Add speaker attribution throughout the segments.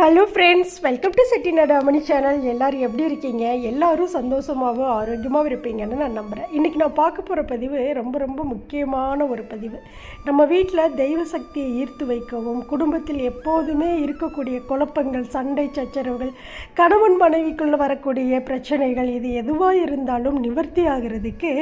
Speaker 1: Hello friends welcome to Chettinad Amani channel எல்லோரும் எப்படி இருக்கீங்க? எல்லோரும் சந்தோஷமாகவும் ஆரோக்கியமாகவும் இருப்பீங்கன்னு நான் நம்புகிறேன் இன்றைக்கி நான் பார்க்க போகிற பதிவு ரொம்ப ரொம்ப முக்கியமான ஒரு பதிவு. நம்ம வீட்டில் தெய்வ சக்தியை ஈர்த்து வைக்கவும் குடும்பத்தில் எப்போதுமே இருக்கக்கூடிய குழப்பங்கள் சண்டை சச்சரவுகள் கணவன் மனைவிக்குள்ளே வரக்கூடிய பிரச்சனைகள் இது எதுவாக இருந்தாலும் நிவர்த்தி ஆகிறதுக்கு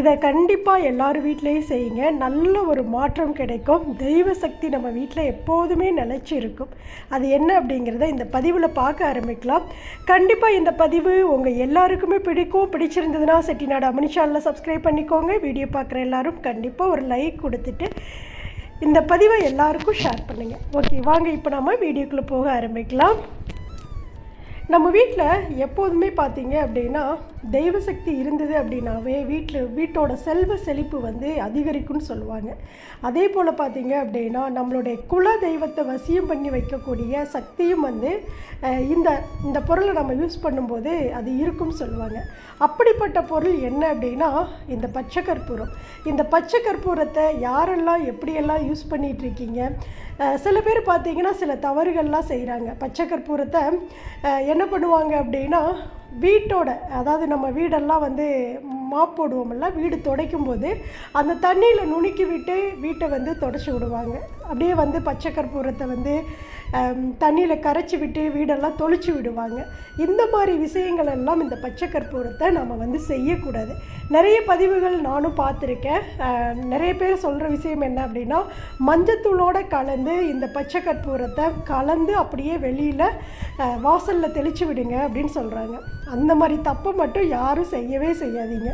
Speaker 1: இதை கண்டிப்பாக எல்லார் வீட்லேயும் செய்யுங்க. நல்ல ஒரு மாற்றம் கிடைக்கும். தெய்வ சக்தி நம்ம வீட்டில் எப்போதுமே நிலைச்சி இருக்கும். அது என்ன அப்படிங்கிறத இந்த பதிவில் பார்க்க ஆரம்பிக்கலாம். கண்டிப்பாக இந்த பதிவு உங்கள் எல்லாருக்குமே பிடிக்கும். பிடிச்சிருந்ததுன்னா செட்டிநாடு அமினிஷாலில் சப்ஸ்கிரைப் பண்ணிக்கோங்க. வீடியோ பார்க்குற எல்லாரும் கண்டிப்பாக ஒரு லைக் கொடுத்துட்டு இந்த பதிவை எல்லாருக்கும் ஷேர் பண்ணுங்கள் ஓகே வாங்க இப்போ நம்ம வீடியோக்குள்ளே போக ஆரம்பிக்கலாம். நம்ம வீட்டில் எப்போதுமே பார்த்தீங்க அப்படின்னா தெய்வ சக்தி இருந்தது அப்படின்னாவே வீட்டில் வீட்டோட செல்வ செழிப்பு வந்து அதிகரிக்கும்னு சொல்லுவாங்க. அதே போல் பார்த்தீங்க அப்படின்னா நம்மளுடைய குல தெய்வத்தை வசியம் பண்ணி வைக்கக்கூடிய சக்தியும் வந்து இந்த இந்த பொருளை நம்ம யூஸ் பண்ணும்போது அது இருக்கும்னு சொல்லுவாங்க. அப்படிப்பட்ட பொருள் என்ன அப்படின்னா இந்த பச்சை கற்பூரம். இந்த பச்சை கற்பூரத்தை யாரெல்லாம் எப்படியெல்லாம் யூஸ் பண்ணிகிட்ருக்கீங்க இருக்கீங்க? சில பேர் பார்த்தீங்கன்னா சில தவறுகள்லாம் செய்கிறாங்க பச்சை கற்பூரத்தை என்ன பண்ணுவாங்க அப்படின்னா வீட்டோட அதாவது நம்ம வீடெல்லாம் வந்து மாப் போடுவோம்ல வீடு துடைக்கும் போது அந்த தண்ணியில் நுணுக்கி விட்டு வீட்டை வந்து தொடச்சி விடுவாங்க. அப்படியே வந்து பச்சை கற்பூரத்தை வந்து தண்ணியில் கரைச்சி விட்டு வீடெல்லாம் தொளிச்சு விடுவாங்க. இந்த மாதிரி விஷயங்கள் எல்லாம் இந்த பச்சை கற்பூரத்தை நம்ம வந்து செய்யக்கூடாது. நிறைய பதிவுகள் நானும் பார்த்துருக்கேன். நிறைய பேர் சொல்கிற விஷயம் என்ன அப்படின்னா மஞ்சத்தூளோட கலந்து இந்த பச்சை கற்பூரத்தை கலந்து அப்படியே வெளியில் வாசலில் தெளித்து விடுங்க அப்படின்னு சொல்கிறாங்க அந்த மாதிரி தப்பை மட்டும் யாரும் செய்யவே செய்யாதீங்க.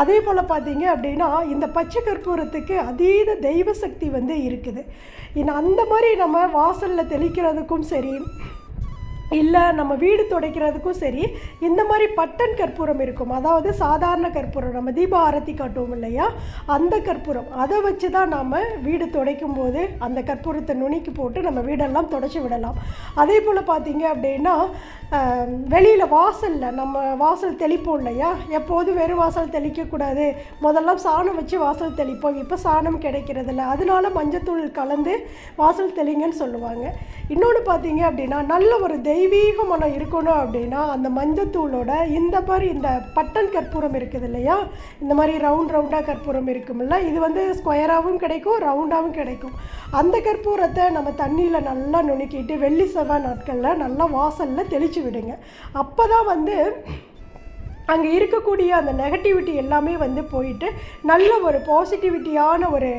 Speaker 1: அதே போல் பார்த்தீங்க அப்படின்னா இந்த பச்சை கற்பூரத்துக்கு அதீத தெய்வ சக்தி வந்து இருக்குது. இன்னும் அந்த மாதிரி நம்ம வாசலில் தெளிக்கிறதுக்கும் சரி இல்லை நம்ம வீடு துடைக்கிறதுக்கும் சரி இந்த மாதிரி பட்டன் கற்பூரம் இருக்கும். அதாவது சாதாரண கற்பூரம் நம்ம தீப ஆரத்தி காட்டுவோம் இல்லையா? அந்த கற்பூரம். அதை வச்சு தான் நாம் வீடு துடைக்கும் போது அந்த கற்பூரத்தை நுணுக்கி போட்டு நம்ம வீடெல்லாம் துடைச்சி விடலாம். அதே போல் பார்த்தீங்க அப்படின்னா வெளியில் வாசலில் நம்ம வாசல் தெளிப்போம் இல்லையா? எப்போதும் வெறும் வாசல் தெளிக்கக்கூடாது? முதல்லாம் சாணம் வச்சு வாசல் தெளிப்போம். இப்போ சாணம் கிடைக்கிறதில்ல. அதனால மஞ்சத்தூள் கலந்து வாசல் தெளிங்கன்னு சொல்லுவாங்க. இன்னொன்று பார்த்தீங்க அப்படின்னா நல்ல ஒரு தெய்வீக இருக்கணும் அப்படின்னா அந்த மஞ்சத்தூளோட இந்த மாதிரி இந்த பட்டன் கற்பூரம் இருக்குது இல்லையா? இந்த மாதிரி ரவுண்ட் ரவுண்டாக கற்பூரம் இருக்கும்ல? இது வந்து ஸ்கொயராகவும் கிடைக்கும் ரவுண்டாகவும் கிடைக்கும். அந்த கற்பூரத்தை நம்ம தண்ணியில் நல்லா நுணுக்கிட்டு வெள்ளி செவ்வாய் நாட்களில் நல்லா வாசலில் தெளித்து விடுங்க. அப்போ தான் வந்து அங்கே இருக்கக்கூடிய அந்த நெகட்டிவிட்டி எல்லாமே வந்து போயிட்டு நல்ல ஒரு பாசிட்டிவிட்டியான ஒரு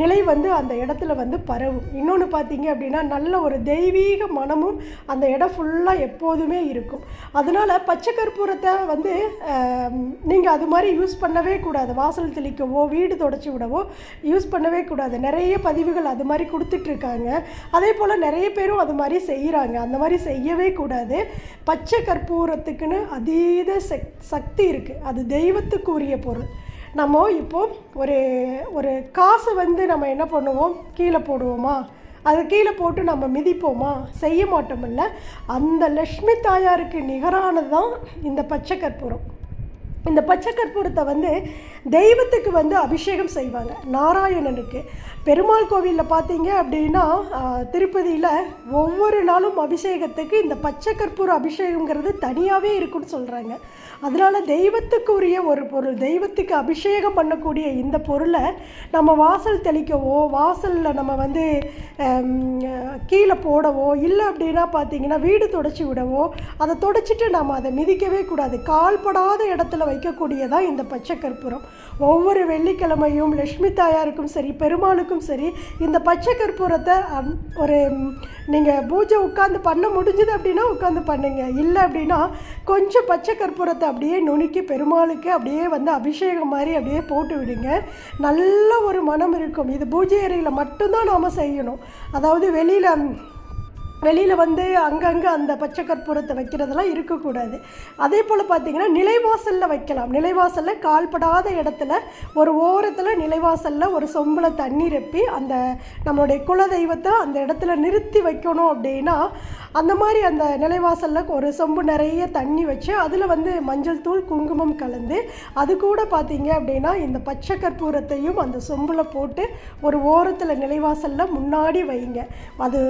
Speaker 1: நிலை வந்து அந்த இடத்துல வந்து பரவும். இன்னொன்று பார்த்தீங்க அப்படின்னா நல்ல ஒரு தெய்வீக மனமும் அந்த இடம் ஃபுல்லாக எப்போதுமே இருக்கும். அதனால் பச்சை கற்பூரத்தை வந்து நீங்கள் அது மாதிரி யூஸ் பண்ணவே கூடாது. வாசல் தெளிக்கவோ வீடு தொடச்சி விடவோ யூஸ் பண்ணவே கூடாது. நிறைய பதிவுகள் அது மாதிரி கொடுத்துட்ருக்காங்க அதே போல் நிறைய பேரும் அது மாதிரி செய்கிறாங்க அந்த மாதிரி செய்யவே கூடாது. பச்சை கற்பூரத்துக்குன்னு அதீத செக் சக்தி இருக்குது அது தெய்வத்துக்குரிய பொருள். நம்ம இப்போ ஒரு ஒரு காசை வந்து நம்ம என்ன பண்ணுவோம்? கீழே போடுவோமா? அது கீழே போட்டு நம்ம மிதிப்போமா? செய்ய மாட்டோமில்ல அந்த லக்ஷ்மி தாயாருக்கு நிகரானது தான் இந்த பச்சை கற்பூரம். இந்த பச்சை கற்பூரத்தை வந்து தெய்வத்துக்கு வந்து அபிஷேகம் செய்வாங்க. நாராயணனுக்கு. பெருமாள் கோவிலில் பார்த்தீங்க அப்படின்னா திருப்பதியில் ஒவ்வொரு நாளும் அபிஷேகத்துக்கு இந்த பச்சை கற்பூர அபிஷேகங்கிறது தனியாகவே இருக்குன்னு சொல்கிறாங்க அதனால தெய்வத்துக்குரிய ஒரு பொருள் தெய்வத்துக்கு அபிஷேகம் பண்ணக்கூடிய இந்த பொருளை நம்ம வாசல் தெளிக்கவோ வாசலில் நம்ம வந்து கீழே போடவோ இல்லை அப்படின்னா பார்த்தீங்கன்னா வீடு தொடச்சி விடவோ அதை தொடச்சிட்டு நம்ம அதை மிதிக்கவே கூடாது. கால்படாத இடத்துல வைக்கக்கூடியதா இந்த பச்சை கற்பூரம் ஒவ்வொரு வெள்ளிக்கிழமையும் லக்ஷ்மி தாயாருக்கும் சரி பெருமாளுக்கும் சரி இந்த பச்சை கற்பூரத்தை ஒரு நீங்கள் பூஜை உட்காந்து பண்ண முடிஞ்சுது அப்படின்னா உட்காந்து பண்ணுங்க. இல்லை அப்படின்னா கொஞ்சம் பச்சை கற்பூரத்தை அப்படியே நுணுக்கி பெருமாளுக்கு அப்படியே வந்து அபிஷேகம் மாதிரி அப்படியே போட்டு விடுங்க. நல்ல ஒரு மனம் இருக்கும். இது பூஜை அறையில் மட்டும்தான் நாம் செய்யணும். அதாவது வெளியில் வெளியில் வந்து அங்கங்கே அந்த பச்சை கற்பூரத்தை வைக்கிறதெல்லாம் இருக்கக்கூடாது. அதே போல் பார்த்தீங்கன்னா நிலைவாசலில் வைக்கலாம். நிலைவாசலில் கால்படாத இடத்துல ஒரு ஓரத்தில் நிலைவாசலில் ஒரு சொம்பில் தண்ணி ரெப்பி அந்த நம்மளுடைய குலதெய்வத்தை அந்த இடத்துல நிறுத்தி வைக்கணும் அப்படின்னா அந்த மாதிரி அந்த நிலைவாசலில் ஒரு சொம்பு நிறைய தண்ணி வச்சு அதில் வந்து மஞ்சள் தூள் குங்குமம் கலந்து அது கூட பார்த்தீங்க அப்படின்னா இந்த பச்சை கற்பூரத்தையும் அந்த சொம்பில் போட்டு ஒரு ஓரத்தில் நிலைவாசலில் முன்னாடி வைங்க. அது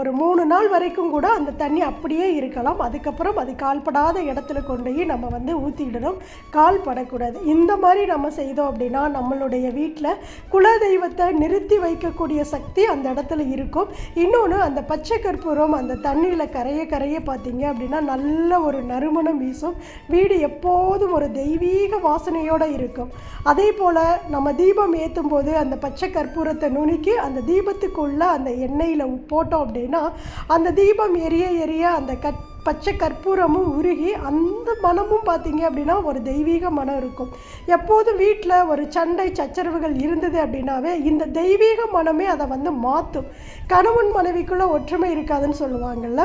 Speaker 1: ஒரு மூணு நாள் வரைக்கும் கூட அந்த தண்ணி அப்படியே இருக்கலாம். அதுக்கப்புறம் அது கால்படாத இடத்துல கொண்டு போய் நம்ம வந்து ஊற்றிடணும் கால் படக்கூடாது. இந்த மாதிரி நம்ம செய்தோம் அப்படின்னா நம்மளுடைய வீட்டில் குலதெய்வத்தை நிறுத்தி வைக்கக்கூடிய சக்தி அந்த இடத்துல இருக்கும். இன்னொன்று அந்த பச்சை கற்பூரம் அந்த தண்ணியில் கரைய கரைய பார்த்தீங்க அப்படின்னா நல்ல ஒரு நறுமணம் வீசும். வீடு எப்போதும் ஒரு தெய்வீக வாசனையோடு இருக்கும். அதே போல் நம்ம தீபம் ஏற்றும் போது அந்த பச்சை கற்பூரத்தை நுணுக்கி அந்த தீபத்துக்குள்ளே அந்த எண்ணெயில் போட்டோம் அப்படின்னா அந்த தீபம் எரிய எரிய அந்த கட் பச்சை கற்பூரமும் உருகி அந்த மனமும் பார்த்தீங்க அப்படின்னா ஒரு தெய்வீக மனம் இருக்கும். எப்போதும் வீட்டில் ஒரு சண்டை சச்சரவுகள் இருந்தது அப்படின்னாவே இந்த தெய்வீக மனமே அதை வந்து மாற்றும் கணவன் மனைவிக்குள்ளே ஒற்றுமை இருக்காதுன்னு சொல்லுவாங்கள்ல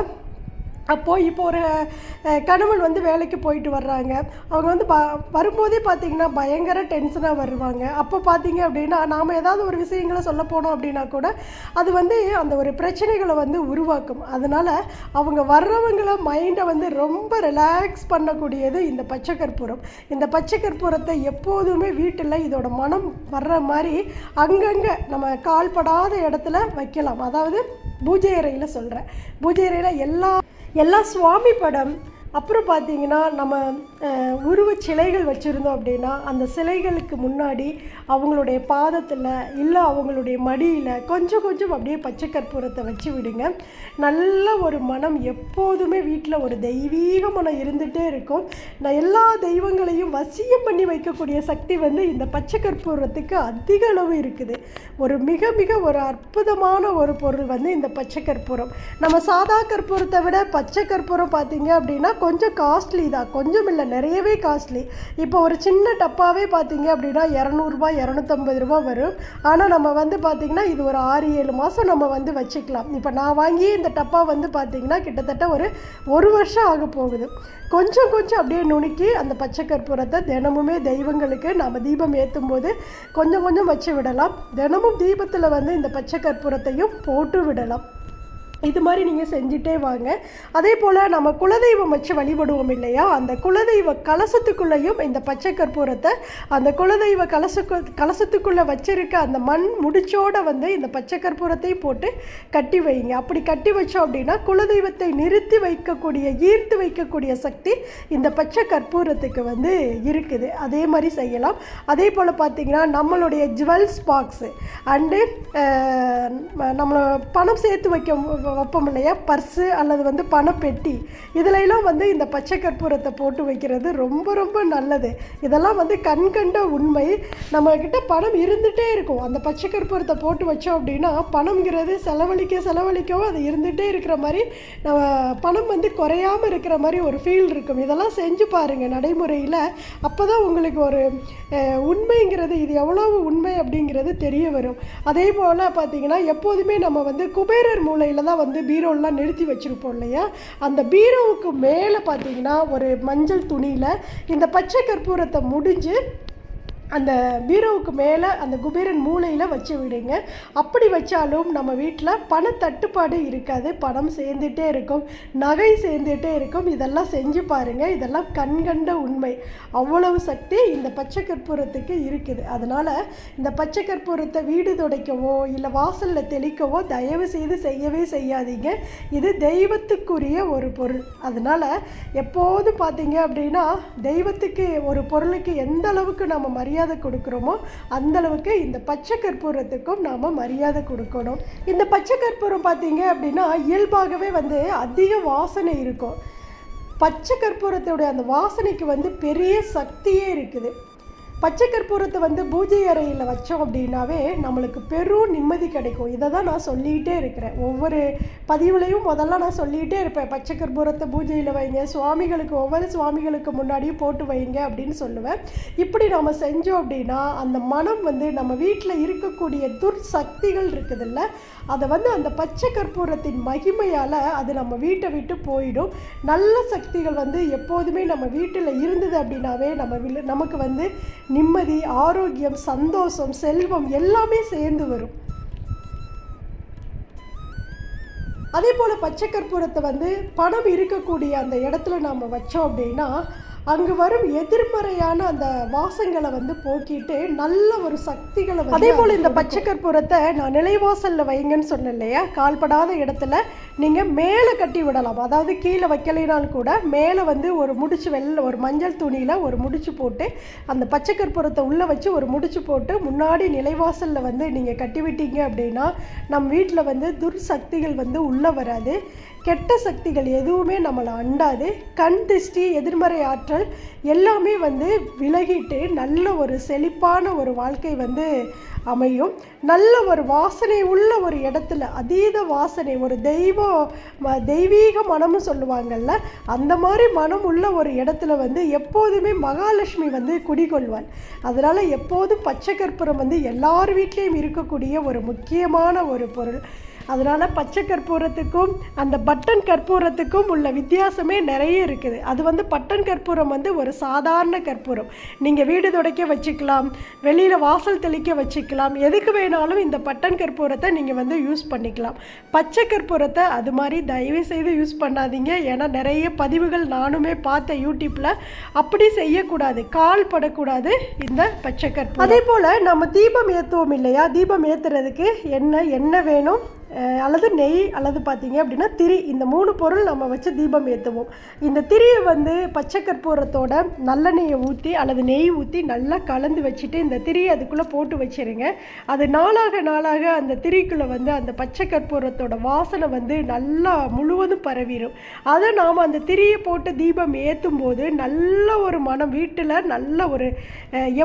Speaker 1: அப்போது இப்போ ஒரு கணவன் வந்து வேலைக்கு போயிட்டு வர்றாங்க. அவங்க வந்து ப வரும்போதே பார்த்தீங்கன்னா பயங்கர டென்ஷனாக வருவாங்க. அப்போ பார்த்தீங்க அப்படின்னா நாம் ஏதாவது ஒரு விஷயங்களை சொல்ல போனோம் அப்படின்னா கூட அது வந்து அந்த ஒரு பிரச்சனைகளை வந்து உருவாக்கும். அதனால் அவங்க வர்றவங்கள மைண்டை வந்து ரொம்ப ரிலாக்ஸ் பண்ணக்கூடியது இந்த பச்சை கற்பூரம். இந்த பச்சை கற்பூரத்தை எப்போதுமே வீட்டில் இதோட மனம் வர்ற மாதிரி அங்கங்கே நம்ம கால்படாத இடத்துல வைக்கலாம். அதாவது பூஜை அறையில் சொல்கிறேன் பூஜை அறையில் எல்லா எல்லா சுவாமி படம் அப்புறம் பார்த்திங்கன்னா நம்ம உருவச் சிலைகள் வச்சுருந்தோம் அப்படின்னா அந்த சிலைகளுக்கு முன்னாடி அவங்களுடைய பாதத்தில் இல்லை அவங்களுடைய மடியில் கொஞ்சம் கொஞ்சம் அப்படியே பச்சை கற்பூரத்தை வச்சு விடுங்க. நல்ல ஒரு மனம் எப்போதுமே வீட்டில் ஒரு தெய்வீக மனம் இருந்துகிட்டே இருக்கும். நான் எல்லா தெய்வங்களையும் வசியம் பண்ணி வைக்கக்கூடிய சக்தி வந்து இந்த பச்சை கற்பூரத்துக்கு அதிக அளவு இருக்குது. ஒரு மிக மிக ஒரு அற்புதமான ஒரு பொருள் வந்து இந்த பச்சை கற்பூரம். நம்ம சாதா கற்பூரத்தை விட பச்சை கற்பூரம் பார்த்திங்க அப்படின்னா கொஞ்சம் காஸ்ட்லி தான். கொஞ்சம் இல்லை நிறையவே காஸ்ட்லி இப்போ ஒரு சின்ன டப்பாவே பார்த்தீங்க அப்படின்னா இரநூறுபா இரநூத்தம்பது ரூபா வரும். ஆனால் நம்ம வந்து பார்த்திங்கன்னா இது ஒரு ஆறு ஏழு மாதம் நம்ம வந்து வச்சுக்கலாம். இப்போ நான் வாங்கி இந்த டப்பா வந்து பார்த்திங்கன்னா கிட்டத்தட்ட ஒரு ஒரு வருஷம் ஆக போகுது. கொஞ்சம் கொஞ்சம் அப்படியே நுணுக்கி அந்த பச்சை கற்பூரத்தை தினமுமே தெய்வங்களுக்கு நம்ம தீபம் ஏற்றும் போது கொஞ்சம் கொஞ்சம் வச்சு விடலாம். தினமும் தீபத்தில் வந்து இந்த பச்சை கற்பூரத்தையும் போட்டு விடலாம். இது மாதிரி நீங்கள் செஞ்சுட்டே வாங்க. அதே போல் நம்ம குலதெய்வம் வச்சு வழிபடுவோம் இல்லையா? அந்த குலதெய்வ கலசத்துக்குள்ளேயும் இந்த பச்சை கற்பூரத்தை அந்த குலதெய்வ கலசக்கு கலசத்துக்குள்ளே வச்சிருக்க அந்த மண் முடிச்சோட வந்து இந்த பச்சை கற்பூரத்தையும் போட்டு கட்டி வைங்க. அப்படி கட்டி வச்சோம் அப்படின்னா குலதெய்வத்தை நிறுத்தி வைக்கக்கூடிய ஈர்த்து வைக்கக்கூடிய சக்தி இந்த பச்சை கற்பூரத்துக்கு வந்து இருக்குது. அதே மாதிரி செய்யலாம். அதே போல் பார்த்தீங்கன்னா நம்மளுடைய ஜுவல்ஸ் பாக்ஸு. அண்டு நம்மளை பணம் சேர்த்து வைக்க வைப்போம் இல்லையா? பர்ஸு அல்லது வந்து பணப்பெட்டி. இதிலெல்லாம் வந்து இந்த பச்சை கற்பூரத்தை போட்டு வைக்கிறது ரொம்ப ரொம்ப நல்லது. இதெல்லாம் வந்து கண் கண்ட உண்மை. நம்மக்கிட்ட பணம் இருந்துகிட்டே இருக்கும். அந்த பச்சை கற்பூரத்தை போட்டு வச்சோம் அப்படின்னா பணம்ங்கிறது செலவழிக்க செலவழிக்கவும் அது இருந்துகிட்டே இருக்கிற மாதிரி நம்ம பணம் வந்து குறையாமல் இருக்கிற மாதிரி ஒரு ஃபீல் இருக்கும். இதெல்லாம் செஞ்சு பாருங்கள் நடைமுறையில். அப்போ தான் உங்களுக்கு ஒரு உண்மைங்கிறது இது எவ்வளவு உண்மை அப்படிங்கிறது தெரிய வரும். அதே போல் பார்த்தீங்கன்னா எப்போதுமே நம்ம வந்து குபேரர் மூலையில் தான் வந்து பீரோலாம் நிறுத்தி வச்சுருப்போம் இல்லையா? அந்த பீரோவுக்கு மேலே பார்த்தீங்கன்னா ஒரு மஞ்சள் துணியில் இந்த பச்சை கற்பூரத்தை முடிஞ்சு அந்த பீரோவுக்கு மேலே அந்த குபேரன் மூலையில் வச்சு விடுங்க. அப்படி வச்சாலும் நம்ம வீட்டில் பணத்தட்டுப்பாடு இருக்காது. பணம் சேர்ந்துட்டே இருக்கும். நகை சேர்ந்துட்டே இருக்கும். இதெல்லாம் செஞ்சு பாருங்கள் இதெல்லாம் கண்கண்ட உண்மை. அவ்வளவு சக்தி இந்த பச்சை கற்பூரத்துக்கு இருக்குது. அதனால் இந்த பச்சை கற்பூரத்தை வீடு துடைக்கவோ இல்லை வாசலில் தெளிக்கவோ தயவு செய்து செய்யவே செய்யாதீங்க. இது தெய்வத்துக்குரிய ஒரு பொருள். அதனால் எப்போதும் பார்த்தீங்க அப்படின்னா தெய்வத்துக்கு ஒரு பொருளுக்கு எந்த அளவுக்கு நம்ம மரியாதை கொடுக்குறோமோ அந்த அளவுக்கு இந்த பச்சை கற்பூரத்துக்கும் நாம் மரியாதை கொடுக்கணும். இந்த பச்சை கற்பூரம் பார்த்தீங்க அப்படின்னா இயல்பாகவே வந்து அதிக வாசனை இருக்கும். பச்சை கற்பூரத்தோட அந்த வாசனைக்கு வந்து பெரிய சக்தியே இருக்குது. பச்சை கற்பூரத்தை வந்து பூஜை அறையில் வச்சோம் அப்படின்னாவே நம்மளுக்கு பெரும் நிம்மதி கிடைக்கும். இதை தான் நான் சொல்லிகிட்டே இருக்கிறேன். ஒவ்வொரு பதிவுலையும் முதல்ல நான் சொல்லிகிட்டே இருப்பேன். பச்சை கற்பூரத்தை பூஜையில் வைங்க. சுவாமிகளுக்கு ஒவ்வொரு சுவாமிகளுக்கு முன்னாடியும் போட்டு வைங்க அப்படின்னு சொல்லுவேன். இப்படி நம்ம செஞ்சோம் அப்படின்னா அந்த மனம் வந்து நம்ம வீட்டில் இருக்கக்கூடிய துர்சக்திகள் இருக்குதுல்ல அதை வந்து அந்த பச்சை கற்பூரத்தின் மகிமையால் அது நம்ம வீட்டை விட்டு போயிடும். நல்ல சக்திகள் வந்து எப்போதுமே நம்ம வீட்டில் இருந்தது அப்படின்னாவே நம்ம நமக்கு வந்து நிம்மதி ஆரோக்கியம் சந்தோஷம் செல்வம் எல்லாமே சேர்ந்து வரும். அதே போல் பச்சை கற்பூரத்தை வந்து பணம் இருக்கக்கூடிய அந்த இடத்துல நாம் வச்சோம் அப்படின்னா அங்கு வரும் எதிர்மறையான அந்த வாசங்களை வந்து போக்கிட்டு நல்ல ஒரு சக்திகளை அதே போல் இந்த பச்சை கற்பூரத்தை நான் நிலைவாசலில் வைங்கன்னு சொன்னேன் இல்லையா? கால்படாத இடத்துல நீங்கள் மேலே கட்டி விடலாம். அதாவது கீழே வைக்கலைனாலும் கூட மேலே வந்து ஒரு முடிச்சு வெள்ளை ஒரு மஞ்சள் துணியில் ஒரு முடிச்சு போட்டு அந்த பச்சை கற்பூரத்தை உள்ளே வச்சு ஒரு முடிச்சு போட்டு முன்னாடி நிலைவாசலில் வந்து நீங்கள் கட்டி விட்டீங்க அப்படின்னா நம் வீட்டில் வந்து துர்சக்திகள் வந்து உள்ளே வராது. கெட்ட சக்திகள் எதுவுமே நம்மளை அண்டாது. கண் திருஷ்டி எதிர்மறை ஆற்றல் எல்லாமே வந்து விலகிட்டு நல்ல ஒரு செழிப்பான ஒரு வாழ்க்கை வந்து அமையும். நல்ல ஒரு வாசனை உள்ள ஒரு இடத்துல அதீத வாசனை ஒரு தெய்வம் ம- தெய்வீக மனம்னு சொல்லுவாங்கல்ல அந்த மாதிரி மனம் உள்ள ஒரு இடத்துல வந்து எப்போதுமே மகாலட்சுமி வந்து குடிகொள்வாள். அதனால் எப்போதும் பச்சை கற்பூரம் வந்து எல்லார் வீட்லேயும் இருக்கக்கூடிய ஒரு முக்கியமான ஒரு பொருள். அதனால் பச்சை கற்பூரத்துக்கும் அந்த பட்டன் கற்பூரத்துக்கும் உள்ள வித்தியாசமே நிறைய இருக்குது. அது வந்து பட்டன் கற்பூரம் வந்து ஒரு சாதாரண கற்பூரம். நீங்கள் வீடு துடைக்க வச்சுக்கலாம் வெளியில் வாசல் தெளிக்க வச்சுக்கலாம் எதுக்கு வேணாலும் இந்த பட்டன் கற்பூரத்தை நீங்கள் வந்து யூஸ் பண்ணிக்கலாம். பச்சை கற்பூரத்தை அது மாதிரி தயவு செய்து யூஸ் பண்ணாதீங்க. ஏன்னா நிறைய பதிவுகள் நானுமே பார்த்தேன் யூடியூப்பில் அப்படி செய்யக்கூடாது. கால் படக்கூடாது இந்த பச்சை கற்பூரம். அதே போல் நம்ம தீபம் ஏற்றுவோம் இல்லையா? தீபம் ஏற்றுறதுக்கு என்ன என்ன வேணும்? அல்லது நெய் அல்லது பார்த்தீங்க அப்படின்னா திரி. இந்த மூணு பொருள் நம்ம வச்சு தீபம் ஏற்றுவோம் இந்த திரியை வந்து பச்சை கற்பூரத்தோட நல்லெண்ணெயை ஊற்றி அல்லது நெய் ஊற்றி நல்லா கலந்து வச்சுட்டு இந்த திரியை அதுக்குள்ளே போட்டு வச்சிருங்க. அது நாளாக நாளாக அந்த திரிக்குள்ளே வந்து அந்த பச்சை கற்பூரத்தோட வாசனை வந்து நல்லா முழுவதும் பரவிடும் அதை நாம் அந்த திரியை போட்டு தீபம் ஏற்றும் போது நல்ல ஒரு மனம் வீட்டில் நல்ல ஒரு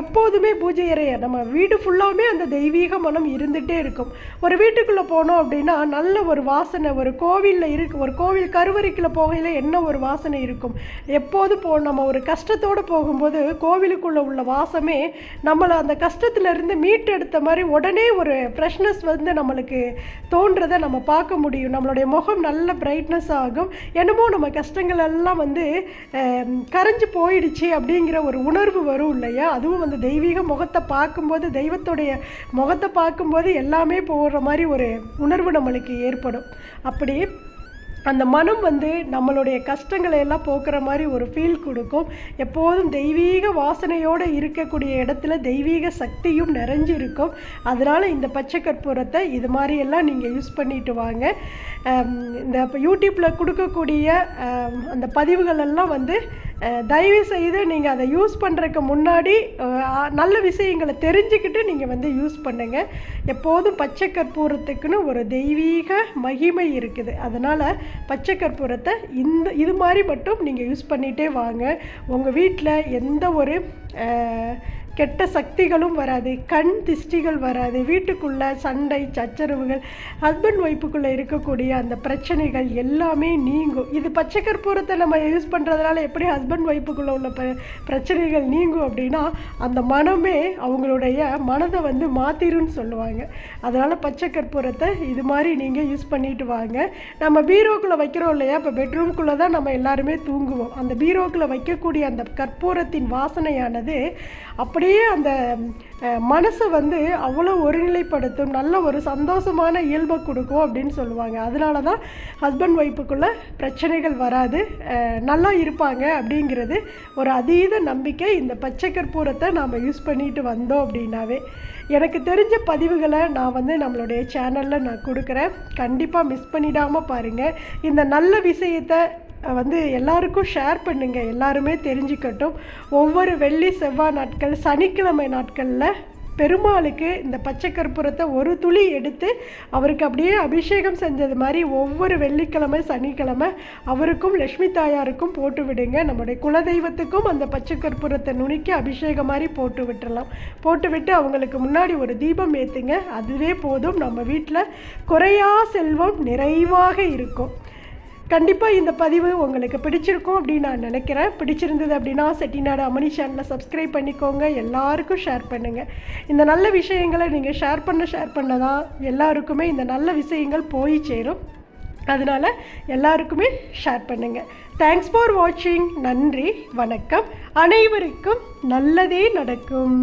Speaker 1: எப்போதுமே பூஜை அறைய நம்ம வீடு ஃபுல்லாகவே அந்த தெய்வீக மனம் இருந்துகிட்டே இருக்கும். ஒரு வீட்டுக்குள்ளே போனோம் அப்படின்னா நல்ல ஒரு வாசனை ஒரு கோவிலில் இருக்கு ஒரு கோவில் கருவறைக்குள்ளே போகையில் என்ன ஒரு வாசனை இருக்கும்? எப்போது போ நம்ம ஒரு கஷ்டத்தோடு போகும்போது கோவிலுக்குள்ளே உள்ள வாசமே நம்மளை அந்த கஷ்டத்துலேருந்து மீட்டெடுத்த மாதிரி உடனே ஒரு ஃப்ரெஷ்னஸ் வந்து நம்மளுக்கு தோன்றதை நம்ம பார்க்க முடியும். நம்மளுடைய முகம் நல்ல பிரைட்னஸ் ஆகும். என்னமோ நம்ம கஷ்டங்கள் எல்லாம் வந்து கரைஞ்சு போயிடுச்சு அப்படிங்கிற ஒரு உணர்வு வரும் இல்லையா? அதுவும் அந்த தெய்வீக முகத்தை பார்க்கும்போது தெய்வத்துடைய முகத்தை பார்க்கும்போது எல்லாமே போகிற மாதிரி ஒரு உணர்வு நம்மளுக்கு ஏற்படும். அப்படி அந்த மனம் வந்து நம்மளுடைய கஷ்டங்களை எல்லாம் போக்குற மாதிரி ஒரு ஃபீல் கொடுக்கும். எப்போதும் தெய்வீக வாசனையோடு இருக்கக்கூடிய இடத்துல தெய்வீக சக்தியும் நிறைஞ்சு இருக்கும் அதனால் இந்த பச்சை கற்பூரத்தை இது மாதிரியெல்லாம் நீங்கள் யூஸ் பண்ணிட்டு வாங்க. இந்த இப்போ யூடியூப்பில் கொடுக்கக்கூடிய அந்த பதிவுகளெல்லாம் வந்து தயவு செய்து நீங்கள் அதை யூஸ் பண்ணுறதுக்கு முன்னாடி நல்ல விஷயங்களை தெரிஞ்சுக்கிட்டு நீங்கள் வந்து யூஸ் பண்ணுங்கள் எப்போதும் பச்சை கற்பூரத்துக்குன்னு ஒரு தெய்வீக மகிமை இருக்குது. அதனால் பச்சை கற்பூரத்தை இந்த இது மாதிரி மட்டும் நீங்கள் யூஸ் பண்ணிகிட்டே வாங்க. உங்கள் வீட்டில் எந்த ஒரு கெட்ட சக்திகளும் வராது கண் திஷ்டிகள் வராது வீட்டுக்குள்ள சண்டை சச்சரவுகள் ஹஸ்பண்ட் ஒய்ஃபுக்குள்ளே இருக்கக்கூடிய அந்த பிரச்சனைகள் எல்லாமே நீங்கும். இது பச்சை கற்பூரத்தை நம்ம யூஸ் பண்ணுறதுனால எப்படி ஹஸ்பண்ட் ஒய்ஃபுக்குள்ளே உள்ள ப பிரச்சனைகள் நீங்கும் அப்படின்னா அந்த மனமே அவங்களுடைய மனதை வந்து மாற்றிரும்னு சொல்லுவாங்க. அதனால் பச்சை கற்பூரத்தை இது மாதிரி நீங்கள் யூஸ் பண்ணிட்டு வாங்க. நம்ம பீரோக்குள்ளே வைக்கிறோம் இல்லையா? இப்போ பெட்ரூம்குள்ளே தான் நம்ம எல்லாருமே தூங்குவோம். அந்த பீரோக்குள்ளே வைக்கக்கூடிய அந்த கற்பூரத்தின் வாசனையானது அப்படி அப்படியே அந்த மனசை வந்து அவ்வளோ ஒருநிலைப்படுத்தும் நல்ல ஒரு சந்தோஷமான இயல்பை கொடுக்கும் அப்படின்னு சொல்லுவாங்க. அதனால தான் ஹஸ்பண்ட் ஒய்ஃபுக்குள்ளே பிரச்சனைகள் வராது. நல்லா இருப்பாங்க அப்படிங்கிறது ஒரு அதீத நம்பிக்கை. இந்த பச்சை கற்பூரத்தை நாம் யூஸ் பண்ணிட்டு வந்தோம் அப்படின்னாவே. எனக்கு தெரிஞ்ச பதிவுகளை நான் வந்து நம்மளுடைய சேனலில் நான் கொடுக்குறேன். கண்டிப்பாக மிஸ் பண்ணிடாமல் பாருங்கள் இந்த நல்ல விஷயத்தை வந்து எல்லாருக்கும் ஷேர் பண்ணுங்கள் எல்லாருமே தெரிஞ்சுக்கட்டும். ஒவ்வொரு வெள்ளி செவ்வாய் நாட்கள் சனிக்கிழமை நாட்களில் பெருமாளுக்கு இந்த பச்சை கற்பூரத்தை ஒரு துளி எடுத்து அவருக்கு அப்படியே அபிஷேகம் செஞ்சது மாதிரி ஒவ்வொரு வெள்ளிக்கிழமை சனிக்கிழமை அவருக்கும் லக்ஷ்மி தாயாருக்கும் போட்டு விடுங்க. நம்முடைய குலதெய்வத்துக்கும் அந்த பச்சை கற்பூரத்தை நுணுக்கி அபிஷேகம் மாதிரி போட்டு விட்டுறலாம். போட்டு விட்டு அவங்களுக்கு முன்னாடி ஒரு தீபம் ஏற்றுங்க அதுவே போதும். நம்ம வீட்டில் குறையா செல்வம் நிறைவாக இருக்கும். கண்டிப்பாக இந்த பதிவு உங்களுக்கு பிடிச்சிருக்கும் அப்படின்னு நான் நினைக்கிறேன். பிடிச்சிருந்தது அப்படின்னா செட்டிநாடு அமனி சேனலை சப்ஸ்கிரைப் பண்ணிக்கோங்க. எல்லாருக்கும் ஷேர் பண்ணுங்கள் இந்த நல்ல விஷயங்களை நீங்கள் ஷேர் பண்ண ஷேர் பண்ண தான் எல்லாருக்குமே இந்த நல்ல விஷயங்கள் போய் சேரும். அதனால் எல்லாருக்குமே ஷேர் பண்ணுங்கள் தேங்க்ஸ் ஃபார் வாட்சிங் நன்றி வணக்கம். அனைவருக்கும் நல்லதே நடக்கும்.